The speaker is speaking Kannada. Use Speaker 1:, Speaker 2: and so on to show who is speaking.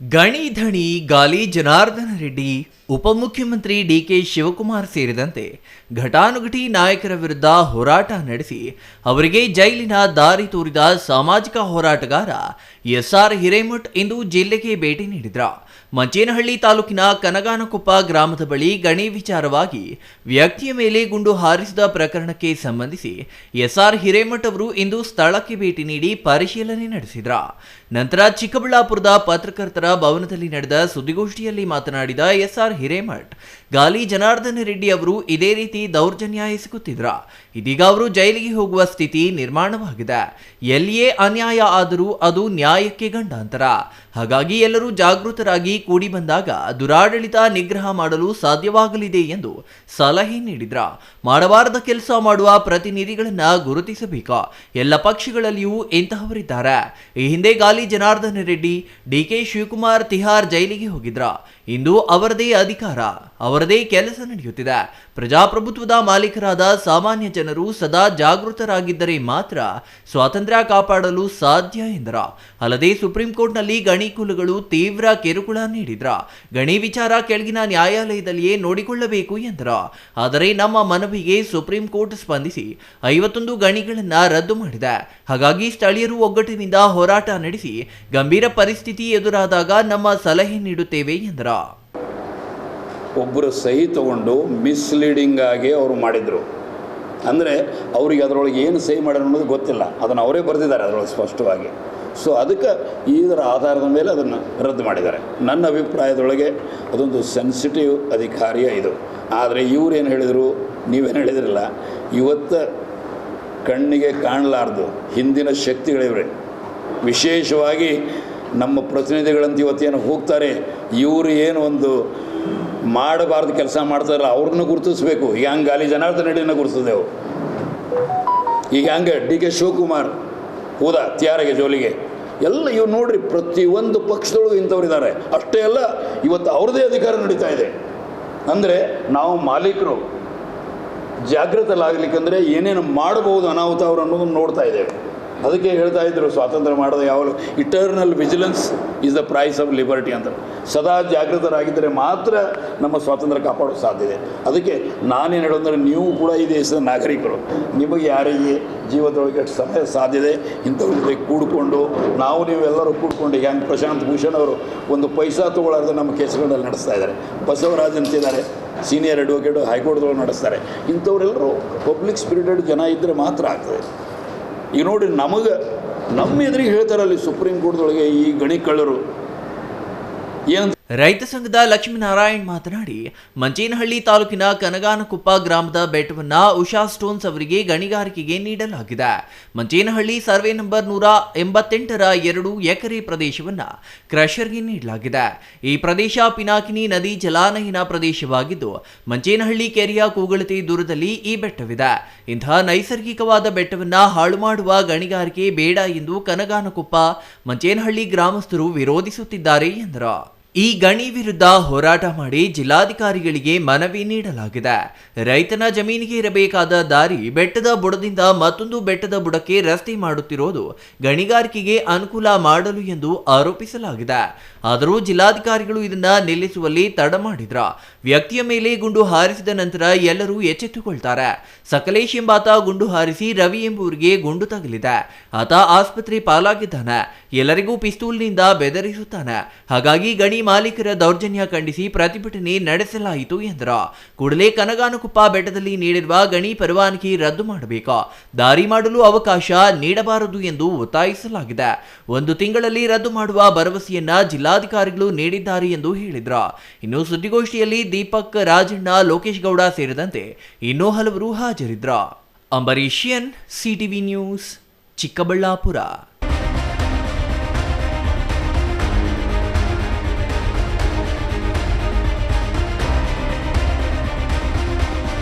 Speaker 1: ಗಣಿ ಧಣಿ ಗಾಲಿ ಜನಾರ್ದನ ರೆಡ್ಡಿ, ಉಪಮುಖ್ಯಮಂತ್ರಿ ಡಿಕೆ ಶಿವಕುಮಾರ್ ಸೇರಿದಂತೆ ಘಟಾನುಘಟಿ ನಾಯಕರ ವಿರುದ್ಧ ಹೋರಾಟ ನಡೆಸಿ ಅವರಿಗೆ ಜೈಲಿನ ದಾರಿ ತೋರಿದ ಸಾಮಾಜಿಕ ಹೋರಾಟಗಾರ ಎಸ್ ಆರ್ ಹಿರೇಮಠ್ ಇಂದು ಜಿಲ್ಲೆಗೆ ಭೇಟಿ ನೀಡಿದ್ರ ಮಂಚೇನಹಳ್ಳಿ ತಾಲೂಕಿನ ಕನಗಾನಕೊಪ್ಪ ಗ್ರಾಮದ ಬಳಿ ಗಣಿ ವಿಚಾರವಾಗಿ ವ್ಯಕ್ತಿಯ ಮೇಲೆ ಗುಂಡು ಹಾರಿಸಿದ ಪ್ರಕರಣಕ್ಕೆ ಸಂಬಂಧಿಸಿ ಎಸ್ಆರ್ ಹಿರೇಮಠ್ ಅವರು ಇಂದು ಸ್ಥಳಕ್ಕೆ ಭೇಟಿ ನೀಡಿ ಪರಿಶೀಲನೆ ನಡೆಸಿದ್ರ. ನಂತರ ಚಿಕ್ಕಬಳ್ಳಾಪುರದ ಪತ್ರಕರ್ತರ ಭವನದಲ್ಲಿ ನಡೆದ ಸುದ್ದಿಗೋಷ್ಠಿಯಲ್ಲಿ ಮಾತನಾಡಿದ ಎಸ್ಆರ್ ಹಿರೇಮಠ್, ಗಾಲಿ ಜನಾರ್ದನ ರೆಡ್ಡಿ ಅವರು ಇದೇ ರೀತಿ ದೌರ್ಜನ್ಯ ಎಸಗುತ್ತಿದ್ರ. ಇದೀಗ ಅವರು ಜೈಲಿಗೆ ಹೋಗುವ ಸ್ಥಿತಿ ನಿರ್ಮಾಣವಾಗಿದೆ. ಎಲ್ಲಿಯೇ ಅನ್ಯಾಯ ಆದರೂ ಅದು ನ್ಯಾಯಕ್ಕೆ ಗಂಡಾಂತರ. ಹಾಗಾಗಿ ಎಲ್ಲರೂ ಜಾಗೃತರಾಗಿ ಕೂಡಿ ಬಂದಾಗ ದುರಾಡಳಿತ ನಿಗ್ರಹ ಮಾಡಲು ಸಾಧ್ಯವಾಗಲಿದೆ ಎಂದು ಸಲಹೆ ನೀಡಿದ್ರ. ಮಾಡಬಾರದ ಕೆಲಸ ಮಾಡುವ ಪ್ರತಿನಿಧಿಗಳನ್ನ ಗುರುತಿಸಬೇಕು. ಎಲ್ಲ ಪಕ್ಷಗಳಲ್ಲಿಯೂ ಇಂತಹವರಿದ್ದಾರೆ. ಈ ಹಿಂದೆ ಗಾಲಿ ಜನಾರ್ದನ ರೆಡ್ಡಿ, ಡಿಕೆ ಶಿವಕುಮಾರ್ ತಿಹಾರ್ ಜೈಲಿಗೆ ಹೋಗಿದ್ರ. ಇಂದು ಅವರದೇ ಅಧಿಕಾರ, ಅವರದೇ ಕೆಲಸ ನಡೆಯುತ್ತಿದೆ. ಪ್ರಜಾಪ್ರಭುತ್ವದ ಮಾಲೀಕರಾದ ಸಾಮಾನ್ಯ ಜನರು ಸದಾ ಜಾಗೃತರಾಗಿದ್ದರೆ ಮಾತ್ರ ಸ್ವಾತಂತ್ರ್ಯ ಕಾಪಾಡಲು ಸಾಧ್ಯ ಎಂದರ. ಅಲ್ಲದೆ ಸುಪ್ರೀಂ ಕೋರ್ಟ್ನಲ್ಲಿ ಗಣಿ ಕುಲಗಳು ತೀವ್ರ ಕಿರುಕುಳ ನೀಡಿದ್ರ. ಗಣಿ ವಿಚಾರ ಕೆಳಗಿನ ನ್ಯಾಯಾಲಯದಲ್ಲಿಯೇ ನೋಡಿಕೊಳ್ಳಬೇಕು ಎಂದರ. ಆದರೆ ನಮ್ಮ ಮನವಿಗೆ ಸುಪ್ರೀಂ ಕೋರ್ಟ್ ಸ್ಪಂದಿಸಿ ಐವತ್ತೊಂದು ಗಣಿಗಳನ್ನ ರದ್ದು ಮಾಡಿದೆ. ಹಾಗಾಗಿ ಸ್ಥಳೀಯರು ಒಗ್ಗಟ್ಟಿನಿಂದ ಹೋರಾಟ ನಡೆಸಿ ಗಂಭೀರ ಪರಿಸ್ಥಿತಿ ಎದುರಾದಾಗ ನಮ್ಮ ಸಲಹೆ ನೀಡುತ್ತೇವೆ ಎಂದರ.
Speaker 2: ಒಬ್ಬರು ಸಹಿ ತಗೊಂಡು ಮಿಸ್ಲೀಡಿಂಗ್ ಆಗಿ ಅವರು ಮಾಡಿದರು. ಅಂದರೆ ಅವರಿಗೆ ಅದರೊಳಗೆ ಏನು ಸಹಿ ಮಾಡೋದು ಗೊತ್ತಿಲ್ಲ. ಅದನ್ನು ಅವರೇ ಬರೆದಿದ್ದಾರೆ ಅದರೊಳಗೆ ಸ್ಪಷ್ಟವಾಗಿ. ಸೊ ಅದಕ್ಕೆ ಇದರ ಆಧಾರದ ಮೇಲೆ ಅದನ್ನು ರದ್ದು ಮಾಡಿದ್ದಾರೆ. ನನ್ನ ಅಭಿಪ್ರಾಯದೊಳಗೆ ಅದೊಂದು ಸೆನ್ಸಿಟಿವ್ ಅಧಿಕಾರಿಯ ಇದು. ಆದರೆ ಇವರೇನು ಹೇಳಿದರು? ನೀವೇನು ಹೇಳಿದ್ರಲ್ಲ, ಇವತ್ತು ಕಣ್ಣಿಗೆ ಕಾಣಲಾರ್ದು ಹಿಂದಿನ ಶಕ್ತಿಗಳಿವ್ರೆ ವಿಶೇಷವಾಗಿ ನಮ್ಮ ಪ್ರತಿನಿಧಿಗಳಂತ ಇವತ್ತೇನು ಹೋಗ್ತಾರೆ, ಇವರು ಏನು ಒಂದು ಮಾಡಬಾರ್ದು ಕೆಲಸ ಮಾಡ್ತಾರಲ್ಲ, ಅವ್ರನ್ನ ಗುರುತಿಸ್ಬೇಕು. ಈಗ ಹಂಗೆ ಅಲ್ಲಿ ಜನಾರ್ದನ ರೆಡ್ಡಿನ ಗುರುತಿಸಿದೆವು. ಈಗ ಹಂಗೆ ಡಿ ಕೆ ಶಿವಕುಮಾರ್ ಹೋದ ತ್ಯಾರಿಗೆ ಜೋಲಿಗೆ. ಎಲ್ಲ ಇವು ನೋಡ್ರಿ, ಪ್ರತಿಯೊಂದು ಪಕ್ಷದೊಳಗೂ ಇಂಥವ್ರಿದ್ದಾರೆ ಅಷ್ಟೇ ಅಲ್ಲ, ಇವತ್ತು ಅವ್ರದೇ ಅಧಿಕಾರ ನಡೀತಾ ಇದೆ. ಅಂದರೆ ನಾವು ಮಾಲೀಕರು ಜಾಗೃತಲಾಗಲಿಕ್ಕಂದರೆ ಏನೇನು ಮಾಡಬಹುದು ಅನಾಹುತ ಅವರು ಅನ್ನೋದನ್ನು ನೋಡ್ತಾ ಇದ್ದೇವೆ. ಅದಕ್ಕೆ ಹೇಳ್ತಾ ಇದ್ರು, ಸ್ವಾತಂತ್ರ್ಯ ಮಾಡೋದು ಯಾವಾಗಲೂ eternal vigilance is the price of liberty ಅಂತ. ಸದಾ ಜಾಗೃತರಾಗಿದ್ದರೆ ಮಾತ್ರ ನಮ್ಮ ಸ್ವಾತಂತ್ರ್ಯ ಕಾಪಾಡೋಕ್ಕೆ ಸಾಧ್ಯ ಇದೆ. ಅದಕ್ಕೆ ನಾನೇನು ಹೇಳೋದಂದ್ರೆ ನೀವು ಕೂಡ ಈ ದೇಶದ ನಾಗರಿಕರು. ನಿಮಗೆ ಯಾರಿಗೆ ಜೀವದೊಳಗೆ ಸಮಯ ಸಾಧ್ಯ ಇಂಥವ್ರ ಜೊತೆ ಕೂಡಿಕೊಂಡು, ನಾವು ನೀವೆಲ್ಲರೂ ಕೂಡ್ಕೊಂಡು ಹೆಂಗೆ ಪ್ರಶಾಂತ್ ಭೂಷಣ್ ಅವರು ಒಂದು ಪೈಸಾ ತೊಗೊಳ್ಳಾರ್ದೆ ನಮ್ಮ ಕೇಸುಗಳಲ್ಲಿ ನಡೆಸ್ತಾ ಇದ್ದಾರೆ. ಬಸವರಾಜ್ ಅಂತಿದ್ದಾರೆ ಸೀನಿಯರ್ ಅಡ್ವೊಕೇಟು ಹೈಕೋರ್ಟ್ದೊಳಗೆ ನಡೆಸ್ತಾರೆ. ಇಂಥವರೆಲ್ಲರೂ ಪಬ್ಲಿಕ್ ಸ್ಪಿರಿಟೆಡ್ ಜನ ಇದ್ದರೆ ಮಾತ್ರ ಆಗ್ತದೆ. ಈಗ ನೋಡಿ ನಮಗೆ ನಮ್ಮ ಎದುರಿಗೆ ಹೇಳ್ತಾರಲ್ಲಿ ಸುಪ್ರೀಂ ಕೋರ್ಟ್ದೊಳಗೆ ಈ ಗಣಿ ಕಳ್ಳರು ಏನಂತ
Speaker 1: ರೈತ ಸಂಘದ ಲಕ್ಷ್ಮೀನಾರಾಯಣ್ ಮಾತನಾಡಿ, ಮಂಚೇನಹಳ್ಳಿ ತಾಲೂಕಿನ ಕನಗಾನಕುಪ್ಪ ಗ್ರಾಮದ ಬೆಟ್ಟವನ್ನ ಉಷಾ ಸ್ಟೋನ್ಸ್ ಅವರಿಗೆ ಗಣಿಗಾರಿಕೆಗೆ ನೀಡಲಾಗಿದೆ. ಮಂಚೇನಹಳ್ಳಿ ಸರ್ವೆ ನಂಬರ್ ನೂರ ಎಂಬತ್ತೆಂಟರ ಎರಡು ಎಕರೆ ಪ್ರದೇಶವನ್ನ ಕ್ರಷರ್ಗೆ ನೀಡಲಾಗಿದೆ. ಈ ಪ್ರದೇಶ ಪಿನಾಕಿನಿ ನದಿ ಜಲಾನಯನ ಪ್ರದೇಶವಾಗಿದ್ದು, ಮಂಚೇನಹಳ್ಳಿ ಕೆರೆಯ ಕೂಗಳತೆ ದೂರದಲ್ಲಿ ಈ ಬೆಟ್ಟವಿದೆ. ಇಂತಹ ನೈಸರ್ಗಿಕವಾದ ಬೆಟ್ಟವನ್ನ ಹಾಳು ಮಾಡುವ ಗಣಿಗಾರಿಕೆ ಬೇಡ ಎಂದು ಕನಗಾನಕುಪ್ಪ, ಮಂಚೇನಹಳ್ಳಿ ಗ್ರಾಮಸ್ಥರು ವಿರೋಧಿಸುತ್ತಿದ್ದಾರೆ ಎಂದರು. ಈ ಗಣಿ ವಿರುದ್ಧ ಹೋರಾಟ ಮಾಡಿ ಜಿಲ್ಲಾಧಿಕಾರಿಗಳಿಗೆ ಮನವಿ ನೀಡಲಾಗಿದೆ. ರೈತನ ಜಮೀನಿಗೆ ಇರಬೇಕಾದ ದಾರಿ ಬೆಟ್ಟದ ಬುಡದಿಂದ ಮತ್ತೊಂದು ಬೆಟ್ಟದ ಬುಡಕ್ಕೆ ರಸ್ತೆ ಮಾಡುತ್ತಿರೋದು ಗಣಿಗಾರಿಕೆಗೆ ಅನುಕೂಲ ಮಾಡಲು ಎಂದು ಆರೋಪಿಸಲಾಗಿದೆ. ಆದರೂ ಜಿಲ್ಲಾಧಿಕಾರಿಗಳು ಇದನ್ನ ನಿಲ್ಲಿಸುವಲ್ಲಿ ತಡ ಮಾಡಿದ್ರ ವ್ಯಕ್ತಿಯ ಮೇಲೆ ಗುಂಡು ಹಾರಿಸಿದ ನಂತರ ಎಲ್ಲರೂ ಎಚ್ಚೆತ್ತುಕೊಳ್ತಾರೆ. ಸಕಲೇಶ್ ಎಂಬಾತ ಗುಂಡು ಹಾರಿಸಿ ರವಿ ಎಂಬುವರಿಗೆ ಗುಂಡು ತಗಲಿದೆ. ಆತ ಆಸ್ಪತ್ರೆ ಪಾಲಾಗಿದ್ದಾನೆ. ಎಲ್ಲರಿಗೂ ಪಿಸ್ತೂಲ್ನಿಂದ ಬೆದರಿಸುತ್ತಾನೆ. ಹಾಗಾಗಿ ಗಣಿ ಮಾಲೀಕರ ದೌರ್ಜನ್ಯ ಖಂಡಿಸಿ ಪ್ರತಿಭಟನೆ ನಡೆಸಲಾಯಿತು ಎಂದರು. ಕೂಡಲೇ ಕನಗಾನಕುಪ್ಪ ಬೆಟ್ಟದಲ್ಲಿ ನೀಡಿರುವ ಗಣಿ ಪರವಾನಗಿ ರದ್ದು ಮಾಡಬೇಕು? ದಾರಿ ಮಾಡಲು ಅವಕಾಶ ನೀಡಬಾರದು ಎಂದು ಒತ್ತಾಯಿಸಲಾಗಿದೆ. ಒಂದು ತಿಂಗಳಲ್ಲಿ ರದ್ದು ಮಾಡುವ ಭರವಸೆಯನ್ನ ಜಿಲ್ಲಾಧಿಕಾರಿಗಳು ನೀಡಿದ್ದಾರೆ ಎಂದು ಹೇಳಿದ್ರು. ಇನ್ನು ಸುದ್ದಿಗೋಷ್ಠಿಯಲ್ಲಿ ದೀಪಕ್, ರಾಜಣ್ಣ, ಲೋಕೇಶ್ ಗೌಡ ಸೇರಿದಂತೆ ಇನ್ನೂ ಹಲವರು ಹಾಜರಿದ್ರು. ಅಂಬರೀಷಿಯನ್ ಸಿಟಿವಿ ನ್ಯೂಸ್, ಚಿಕ್ಕಬಳ್ಳಾಪುರ.